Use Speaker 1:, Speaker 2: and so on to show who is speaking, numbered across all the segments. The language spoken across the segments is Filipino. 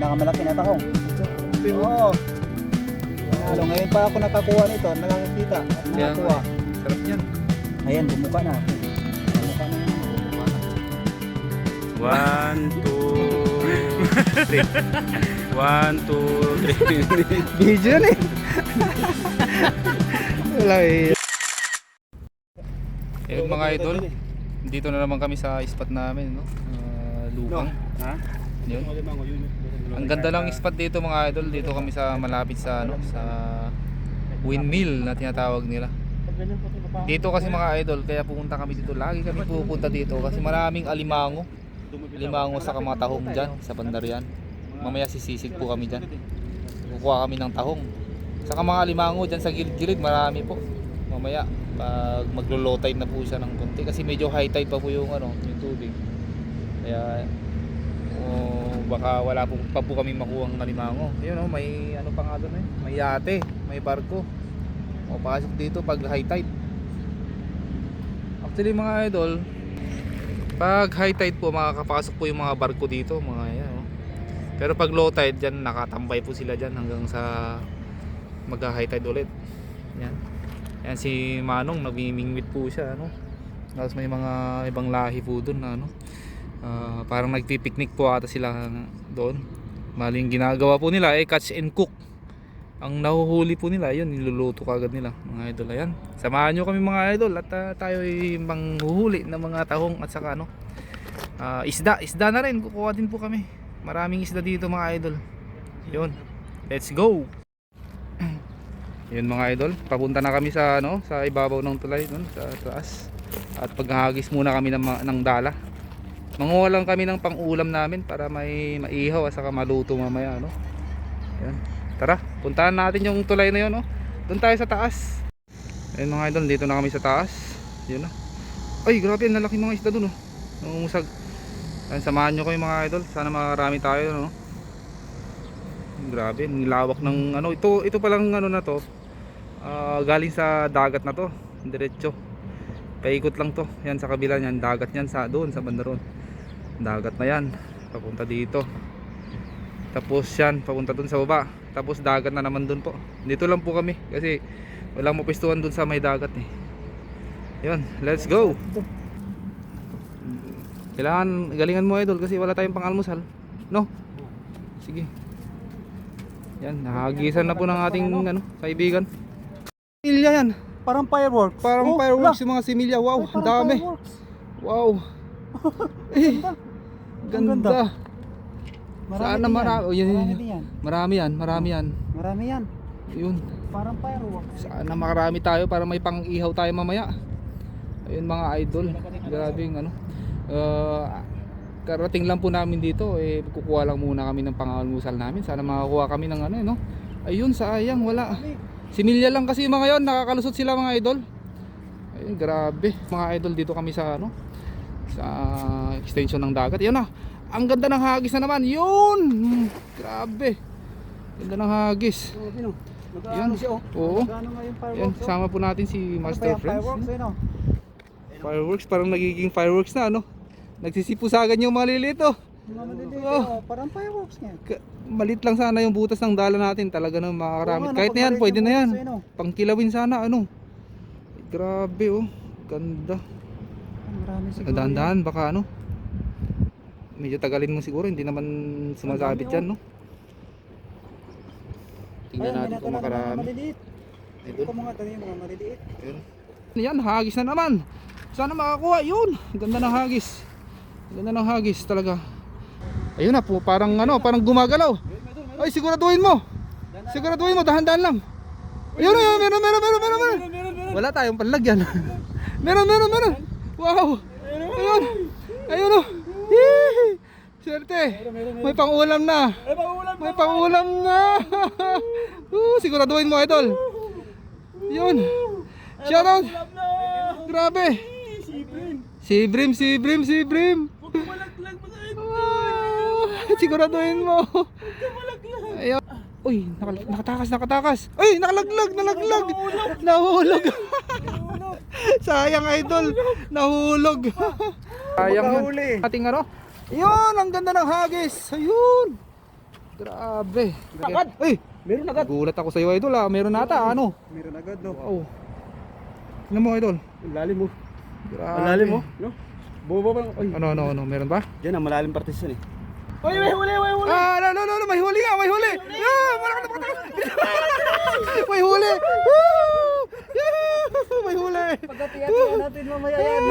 Speaker 1: Nakamalaki na tahong. Oo. Ano, ngayon pa ako nakakuha nito, nakakita nakakuha.
Speaker 2: Sarap yan.
Speaker 1: Ayan, bumuka na. Bumuka na.
Speaker 2: One, two, three. One, two, three.
Speaker 1: Video na eh. Wala eh.
Speaker 2: Eh, mga idol, dito na naman kami sa spot namin, no? Uh, lupang.
Speaker 1: Ha?
Speaker 2: Yun. Ang ganda lang spot dito mga idol. Dito kami sa malapit sa ano, sa windmill na tinatawag nila. Dito kasi mga idol, kaya pupunta kami dito. Lagi kami pupunta dito kasi maraming alimango. Alimango sa mga tahong dyan, sa bandarian. Mamaya sisisig po kami dyan. Kukuha kami ng tahong. Saka mga alimango dyan sa gilid-gilid, marami po. Mamaya, pag maglo-low tide na po siya ng konti. Kasi medyo high tide pa po yung, ano, yung tubig. Kaya, oh, baka wala po, pa po kami makuha ng alimango. Yun oh, may ano pa nga doon eh. May yate, may barko. O pasok dito pag high tide. Actually mga idol, pag high tide po makakapasok po yung mga barko dito, mga yan. Oh. Pero pag low tide diyan nakatambay po sila diyan hanggang sa mag high tide ulit. Yan. Yan si Manong nagmimingwit po siya ano. Tapos may mga ibang lahi po doon na ano. Ah, parang nagpipiknik po ata sila doon. Mali yung ginagawa po nila eh catch and cook. Ang nahuhuli po nila, yun, niluluto kagad nila, mga idol. Ayan. Samahan nyo kami mga idol at ah, tayo ay manghuhuli ng mga tahong at saka ano, ah, isda. Isda na rin, kukuha din po kami. Maraming isda dito mga idol. Yun. Let's go! Yun mga idol, papunta na kami sa ano, sa ibabaw ng tulay doon sa taas. At paghahagis muna kami ng, ng dala. Manguha lang kami ng pang-ulam namin para may maihaw at saka maluto mamaya ano. Yan. Tara, puntahan natin yung tulay na yun oh. Doon tayo sa taas. Ayun mga idol, dito na kami sa taas. Yun na. Ay, grabe, ang lalaki mga isda doon oh. Nangungumusag. Ayun, samahan nyo yung mga idol. Sana makarami tayo no. Grabe, ang lawak ng ano. Ito, ito palang ano na to. ah, galing sa dagat na to. Diretso. Paikot lang to. Yan sa kabila niyan, dagat niyan sa doon sa banda roon. Dagat na yan. Papunta dito. Tapos yan, papunta doon sa baba. Tapos dagat na naman doon po. Dito lang po kami kasi walang mapistuhan doon sa may dagat eh. Yun, let's go. Kailangan galingan mo idol kasi wala tayong pang-almusal. No? Sige. Yan, nahagisan na po ng ating ano, kaibigan. Similya yan.
Speaker 1: Parang fireworks.
Speaker 2: Parang
Speaker 1: Oh,
Speaker 2: fireworks yung mga similya. Wow, ang dami.
Speaker 1: fireworks.
Speaker 2: Wow. Eh,
Speaker 1: Ang ganda.
Speaker 2: ganda.
Speaker 1: Marami
Speaker 2: Sana
Speaker 1: din
Speaker 2: mara-
Speaker 1: yan.
Speaker 2: oh, yun,
Speaker 1: Marami yan.
Speaker 2: Marami yan, marami yan.
Speaker 1: Marami yan.
Speaker 2: Yun.
Speaker 1: Parang fireworks.
Speaker 2: Sana makarami tayo para may pang-ihaw tayo mamaya. Ayun mga idol. Grabe yung ano. Uh, karating lang po namin dito eh kukuha lang muna kami ng pangalmusal namin. Sana makakuha kami ng ano eh, no. Ayun sayang wala. Similya lang kasi yung mga yon nakakalusot sila mga idol. Ayun grabe. Mga idol dito kami sa ano sa extension ng dagat. Ayun na. Ang ganda ng hagis na naman. Yun. Hmm, Grabe. Ganda ng hagis.
Speaker 1: Oh, siya oh.
Speaker 2: Oo.
Speaker 1: Fireworks. oh.
Speaker 2: kasama po natin si
Speaker 1: Ano
Speaker 2: Master Friends.
Speaker 1: Fireworks, oh.
Speaker 2: Fireworks, parang nagiging fireworks na, ano? Nagsisipusagan yung maliliit, oh.
Speaker 1: Yung mga maliliit,
Speaker 2: Oh.
Speaker 1: oh. Parang fireworks nga.
Speaker 2: Ka- Malit lang sana yung butas ng dala natin, talaga na
Speaker 1: Oo
Speaker 2: makakaramit.
Speaker 1: nga,
Speaker 2: Kahit na yan, pwede na yan. Pangkilawin sana, ano? Grabe, oh. Ganda.
Speaker 1: Ang Marami siguro.
Speaker 2: Dahan-dahan, baka ano? Medyo tagalin mo siguro, hindi naman sumasabit yan, no? Tingnan natin kung makarami. Ito.
Speaker 1: Ito mga yung mga maliliit.
Speaker 2: Ayun. Yan, hagis na naman. Sana makakuha. Yun. Ganda ng hagis. Ganda ng hagis talaga. Ayun na po, parang ano, parang gumagalaw. Ay, siguraduhin mo. Siguraduhin mo, dahan-dahan lang. Ayun, ayun, meron, meron, meron, meron, meron. Wala tayong panlagyan. meron, meron, meron. Wow. Ayun. Ayun oh. Yee! Swerte. May pangulam na. May pangulam na. uh, siguraduhin mo, idol. Yun. Shoutout. Grabe. Si Brim, si Brim, si Brim. Ah, siguraduhin mo. Ayun. Uy, nakatakas, nakatakas. Uy, nakalaglag, nalaglag. Nahulog. Sayang idol, nahulog. Sayang yun. Ating ano? Yun, ang ganda ng hagis. Ayun. Grabe.
Speaker 1: Agad!
Speaker 2: Ay!
Speaker 1: Meron agad!
Speaker 2: Gulat ako sa iyo idol ah. Meron nata ano?
Speaker 1: Meron agad, no?
Speaker 2: Wow. Tingnan mo idol.
Speaker 1: Lalim mo.
Speaker 2: Grabe.
Speaker 1: Ang lalim mo, no? Bubo pa.
Speaker 2: Ano ano ano, meron ba?
Speaker 1: Diyan ang malalim partition eh. Uy, may huli, may huli!
Speaker 2: Ah, no, no, no, may huli nga, may huli. Ah, malaki na pakata. may huli. Woo! May huli.
Speaker 1: Pagkatiyan natin mamaya yan.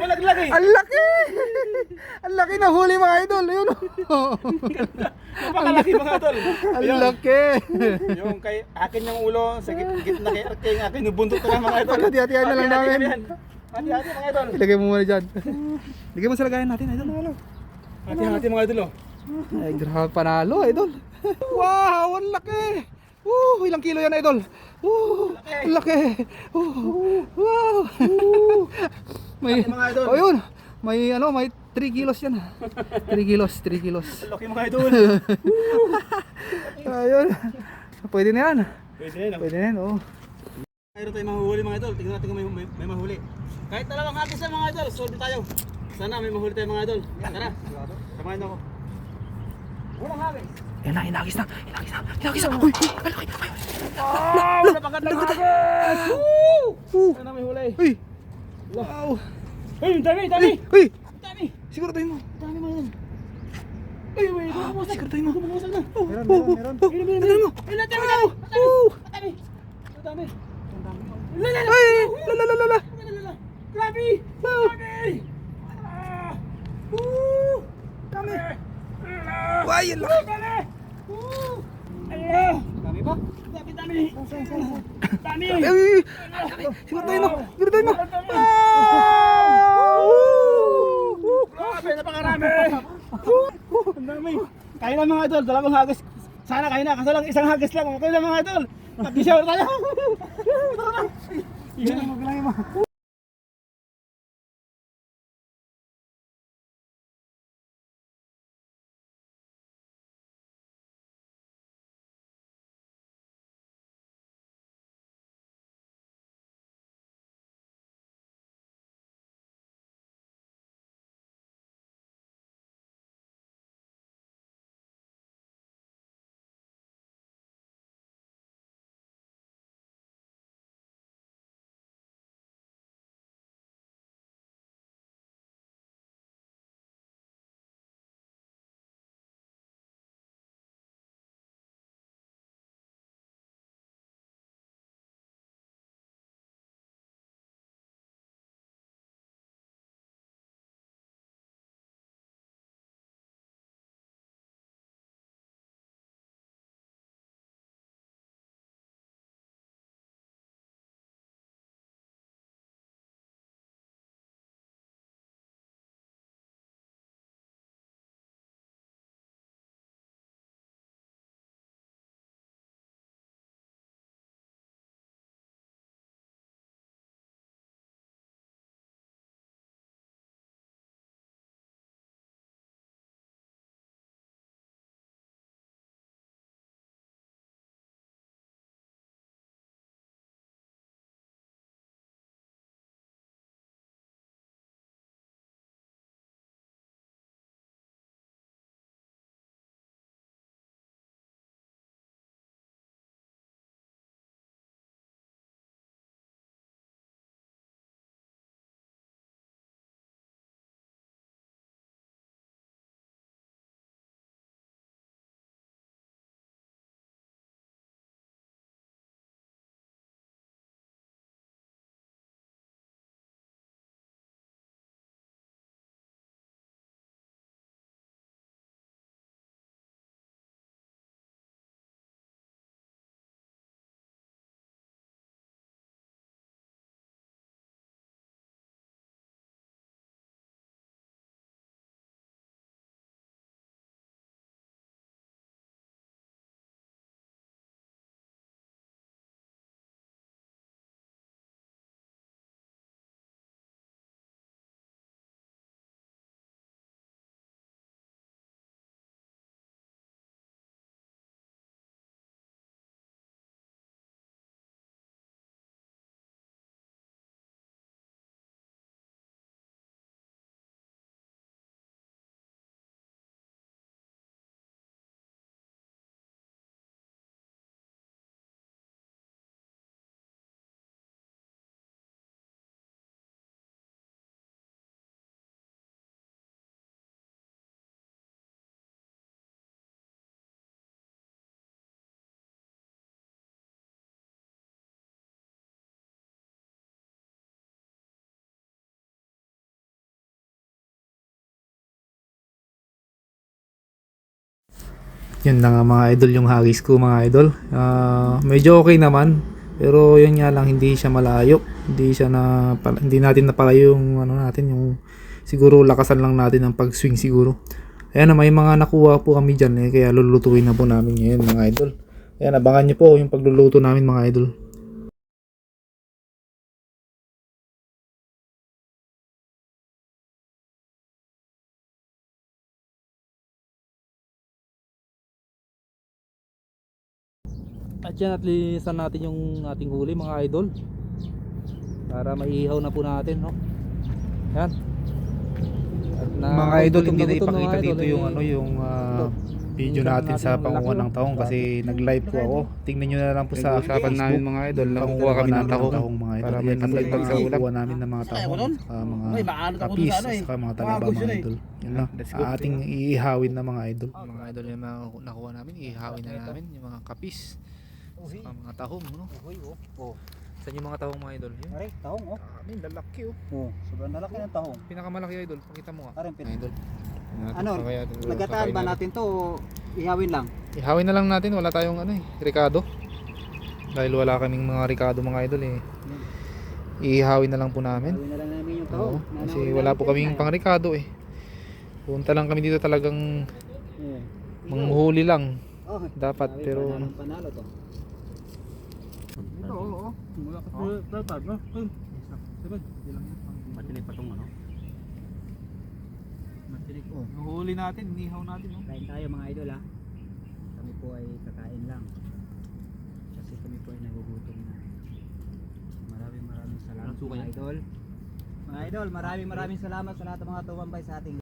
Speaker 1: Malaglag eh!
Speaker 2: Ang laki! Ang laki na huli mga idol. Ayun. oh.
Speaker 1: Napakalaki mga tol.
Speaker 2: Ang laki.
Speaker 1: Yung kay akin yung ulo sa git gitna kay Arking akin nubuntot ko na mga idol.
Speaker 2: Hati-hatihan na lang namin.
Speaker 1: Hati-hati mga idol.
Speaker 2: Ilagay mo muna dyan. Ilagay mo sa lagayan natin, idol. Ano?
Speaker 1: Hati-hati mga idol oh.
Speaker 2: Ay, grabe panalo, idol. Wow, ang laki. Woo, ilang kilo yan, idol? Woo, ang laki. Woo, wow. may,
Speaker 1: Laki, mga idol.
Speaker 2: oh yun. May ano, may 3 kilos yan. 3 kilos, 3 kilos.
Speaker 1: Laki mga idol.
Speaker 2: Ayun. Pwede na yan.
Speaker 1: Pwede na.
Speaker 2: Pwede na yan, oh.
Speaker 1: Mayroon tayong mahuli mga idol. Tingnan natin kung may, may, may mahuli. Kahit dalawang hagis lang mga idol, solve tayo. Sana may mahuli tayo mga idol. Tara. Samahan ako.
Speaker 2: Yan na, inagis na. Inagis na. Inagis na. Uy, uy, ang laki. Uy,
Speaker 1: Oh, napakat na hagis! Woo!
Speaker 2: uh,
Speaker 1: Sana may huli.
Speaker 2: uy. Wow.
Speaker 1: Uy, dami, dami!
Speaker 2: Uy,
Speaker 1: dami!
Speaker 2: tayo mo.
Speaker 1: Dami mga idol. Uy, uy, bumubusak.
Speaker 2: Tayo mo.
Speaker 1: Bumubusak na.
Speaker 2: Oh, meron, meron, meron. Mo. Oh.
Speaker 1: Dami. Ang dami. Ang dami. La, la, la.
Speaker 2: Ay, la la la la la.
Speaker 1: La, la, la. Grabe! Dami! Ah! Woo! Dami!
Speaker 2: Ay, laki.
Speaker 1: Dami! Dami ba? Dami, dami! Dami!
Speaker 2: Ay, ay, ay. Siguro tayo mo. Siguro tayo mo.
Speaker 1: Grabe, napakarami! Ang dami! Kaya na mga idol, dalawang hagis. Sana kaya na, kaso lang isang hagis lang. Okay na mga idol. Mag-shower tayo. Tara na. Yan ang maglalagay mo.
Speaker 2: Yun na nga mga idol yung hagis ko mga idol. Ah, medyo okay naman. Pero yun nga lang hindi siya malayo. Hindi siya na hindi natin napalayo yung ano natin yung siguro lakasan lang natin ang pag-swing siguro. Ayan na may mga nakuha po kami diyan eh kaya lulutuin na po namin ngayon mga idol. Ayan abangan niyo po yung pagluluto namin mga idol. At yan at linisan natin yung ating huli mga idol Para maihaw na po natin no Yan At na
Speaker 3: Mga idol, hindi na ipakita
Speaker 2: mga idol,
Speaker 3: dito
Speaker 2: eh.
Speaker 3: yung ano, yung ah, video natin sa
Speaker 2: ang
Speaker 3: panguha ng tahong kasi nag-live po ako. Tingnan nyo na lang po sa
Speaker 2: Usapan namin mga idol Nakukuha kami ng tahong
Speaker 3: mga idol.
Speaker 2: Para may pandagdag
Speaker 3: mga
Speaker 2: sa ulam
Speaker 3: kukuha namin ng mga tahong, mga
Speaker 1: Ay, maanot ako dun
Speaker 3: kapis,
Speaker 1: ano eh.
Speaker 3: saka mga
Speaker 1: Mga
Speaker 3: talaba mga
Speaker 1: eh.
Speaker 3: idol.
Speaker 2: Let's go.
Speaker 3: ating iihawin na mga idol.
Speaker 2: Mga idol yung mga nakuha namin Ihawin na namin yung mga kapis Saka mga tahong no?
Speaker 1: Oh,
Speaker 2: Saan yung mga tahong mga idol? Yun
Speaker 1: Aray, tahong oh.
Speaker 2: Kami lalaki oh
Speaker 1: Oh, sobrang lalaki ng tahong.
Speaker 2: Pinakamalaki idol Pakita mo nga
Speaker 1: Aray, pin-
Speaker 2: Idol
Speaker 4: Ano, Nagataan ba natin to o ihawin lang?
Speaker 2: Ihawin na lang natin, wala tayong ano eh, Ricardo. Dahil wala kaming mga Ricardo mga idol eh. Ihawin na lang po namin.
Speaker 4: Ihawin na lang namin yung
Speaker 2: Oo,
Speaker 4: tahong.
Speaker 2: kasi wala po kaming
Speaker 4: tayo.
Speaker 2: pang Ricardo eh. Punta lang kami dito talagang
Speaker 4: Yeah.
Speaker 2: manghuhuli lang.
Speaker 4: Oh,
Speaker 2: Dapat, pero
Speaker 4: panalo, panalo to.
Speaker 1: Oo. oo. Wala ka
Speaker 2: Oh.
Speaker 1: dapat, no? Ay, Sabad.
Speaker 4: Matinig pa tong ano? Matinig oh.
Speaker 2: Huli natin, nihaw natin. No?
Speaker 4: Kain tayo mga idol ha. Kami po ay kakain lang. Kasi kami po ay nagugutom na. Maraming maraming salamat mga idol. Mga idol, maraming maraming salamat sa lahat ng mga tumambay sa ating